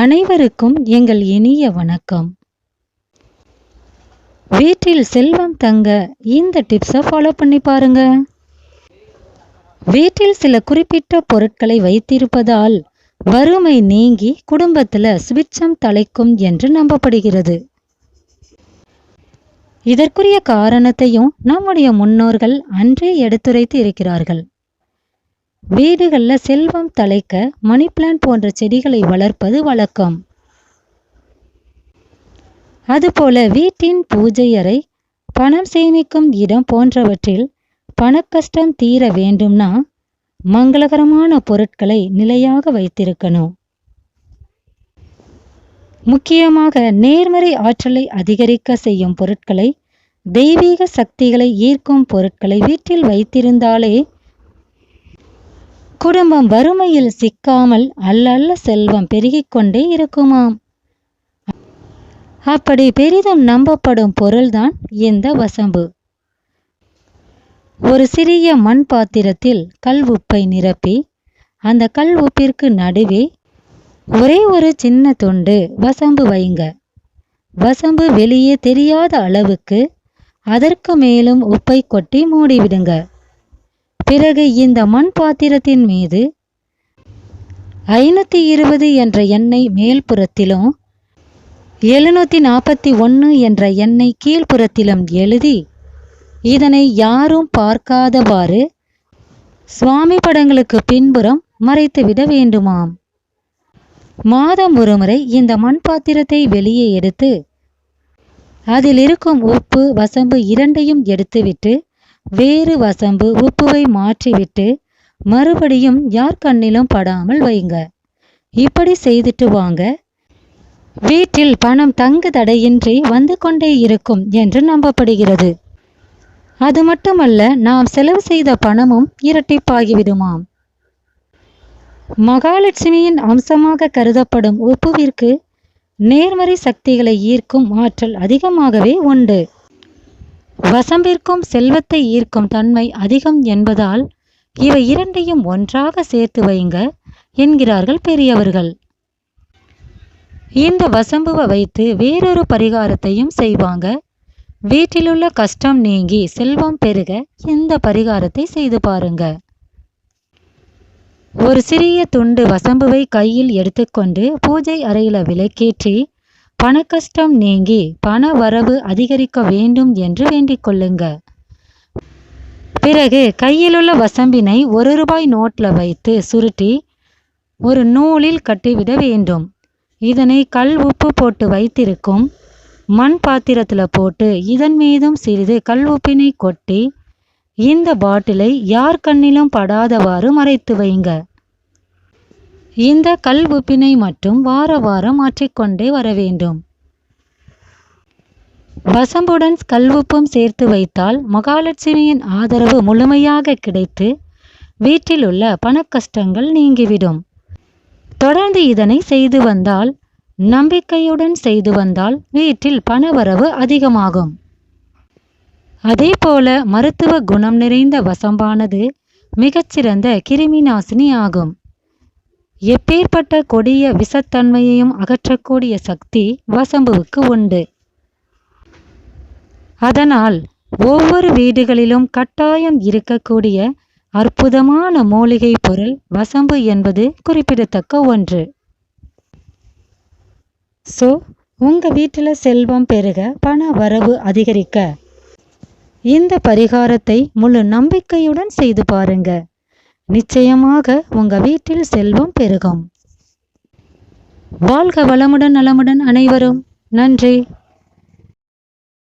அனைவருக்கும் எங்கள் இனிய வணக்கம். வீட்டில் செல்வம் தங்க இந்த டிப்ஸை ஃபாலோ பண்ணி பாருங்க. வீட்டில் சில குறிப்பிட்ட பொருட்களை வைத்திருப்பதால் வறுமை நீங்கி குடும்பத்தில் சுபிட்சம் தலைக்கும் என்று நம்பப்படுகிறது. இதற்குரிய காரணத்தையும் நம்முடைய முன்னோர்கள் அன்றே எடுத்துரைத்து இருக்கிறார்கள். வீடுகளில் செல்வம் தலைக்க மணி பிளான்ட் போன்ற செடிகளை வளர்ப்பது வழக்கம். அதுபோல வீட்டின் பூஜை அறை பணம் சேமிக்கும் இடம் போன்றவற்றில் பணக்கஷ்டம் தீர வேண்டும்னா மங்களகரமான பொருட்களை நிலையாக வைத்திருக்கணும். முக்கியமாக நேர்மறை ஆற்றலை அதிகரிக்க செய்யும் பொருட்களை தெய்வீக சக்திகளை ஈர்க்கும் பொருட்களை வீட்டில் வைத்திருந்தாலே குடும்பம் வறுமையில் சிக்காமல் அல்லல்ல செல்வம் பெருகிக் கொண்டே இருக்குமாம். அப்படி பெரிதும் நம்பப்படும் பொருள்தான் இந்த வசம்பு. ஒரு சிறிய மண் பாத்திரத்தில் கல் உப்பை நிரப்பி அந்த கல் உப்பிற்கு நடுவே ஒரே ஒரு சின்ன துண்டு வசம்பு வைங்க. வசம்பு வெளியே தெரியாத அளவுக்கு அதற்கு மேலும் உப்பை கொட்டி மூடிவிடுங்க. பிறகு இந்த மண் பாத்திரத்தின் மீது ஐநூற்றி இருபது என்ற எண்ணெய் மேல்புறத்திலும் எழுநூற்றி நாற்பத்தி ஒன்று என்ற எண்ணெய் கீழ்ப்புறத்திலும் எழுதி இதனை யாரும் பார்க்காதவாறு சுவாமி படங்களுக்கு பின்புறம் மறைத்துவிட வேண்டுமாம். மாதம் ஒருமுறை இந்த மண் பாத்திரத்தை வெளியே எடுத்து அதில் இருக்கும் உப்பு வசம்பு இரண்டையும் எடுத்துவிட்டு வேறு வசம்பு உப்புவை மாற்றிவிட்டு மறுபடியும் யார் கண்ணிலும் படாமல் வைங்க. இப்படி செய்துட்டு வாங்க. வீட்டில் பணம் தங்கு தடையின்றி வந்து கொண்டே இருக்கும் என்று நம்பப்படுகிறது. அது மட்டுமல்ல நாம் செலவு செய்த பணமும் இரட்டிப்பாகிவிடுமாம். மகாலட்சுமியின் அம்சமாக கருதப்படும் உப்புவிற்கு நேர்மறை சக்திகளை ஈர்க்கும் ஆற்றல் அதிகமாகவே உண்டு. வசம்பிற்கும் செல்வத்தை ஈர்க்கும் தன்மை அதிகம் என்பதால் இவை இரண்டையும் ஒன்றாக சேர்த்து வைங்க என்கிறார்கள் பெரியவர்கள். இந்த வசம்புவை வைத்து வேறொரு பரிகாரத்தையும் செய்வாங்க. வீட்டிலுள்ள கஷ்டம் நீங்கி செல்வம் பெருக இந்த பரிகாரத்தை செய்து பாருங்க. ஒரு சிறிய துண்டு வசம்புவை கையில் எடுத்துக்கொண்டு பூஜை அறையில விளக்கேற்றி பணக்கஷ்டம் நீங்கி பண வரவு அதிகரிக்க வேண்டும் என்று வேண்டிக் கொள்ளுங்க. பிறகு கையிலுள்ள வசம்பினை ஒரு ரூபாய் நோட்டில் வைத்து சுருட்டி ஒரு நூலில் கட்டிவிட வேண்டும். இதனை கல் உப்பு போட்டு வைத்திருக்கும் மண் பாத்திரத்தில் போட்டு இதன் மீதும் சிறிது கல் உப்பினை கொட்டி இந்த பாட்டிலை யார் கண்ணிலும் படாதவாறு மறைத்து வைங்க. இந்த கல் உப்பினை மட்டும் வார வாரம் மாற்றிக்கொண்டே வர வேண்டும். வசம்புடன் கல்வுப்பும் சேர்த்து வைத்தால் மகாலட்சுமியின் ஆதரவு முழுமையாக கிடைத்து வீட்டில் உள்ள பணக்கஷ்டங்கள் நீங்கிவிடும். தொடர்ந்து இதனை செய்து வந்தால் நம்பிக்கையுடன் செய்து வந்தால் வீட்டில் பணவரவு அதிகமாகும். அதே போல மருத்துவ குணம் நிறைந்த வசம்பானது மிகச்சிறந்த கிருமி நாசினி ஆகும். எப்பேற்பட்ட கொடிய விஷத்தன்மையையும் அகற்றக்கூடிய சக்தி வசம்புவுக்கு உண்டு. அதனால் ஒவ்வொரு வீடுகளிலும் கட்டாயம் இருக்கக்கூடிய அற்புதமான மூலிகை பொருள் வசம்பு என்பது குறிப்பிடத்தக்க ஒன்று. ஸோ உங்கள் வீட்டில் செல்வம் பெருக பண வரவு அதிகரிக்க. இந்த பரிகாரத்தை முழு நம்பிக்கையுடன் செய்து பாருங்கள் நிச்சயமாக உங்க வீட்டில் செல்வம் பெருகும். வாழ்க வளமுடன் நலமுடன் அனைவரும். நன்றி.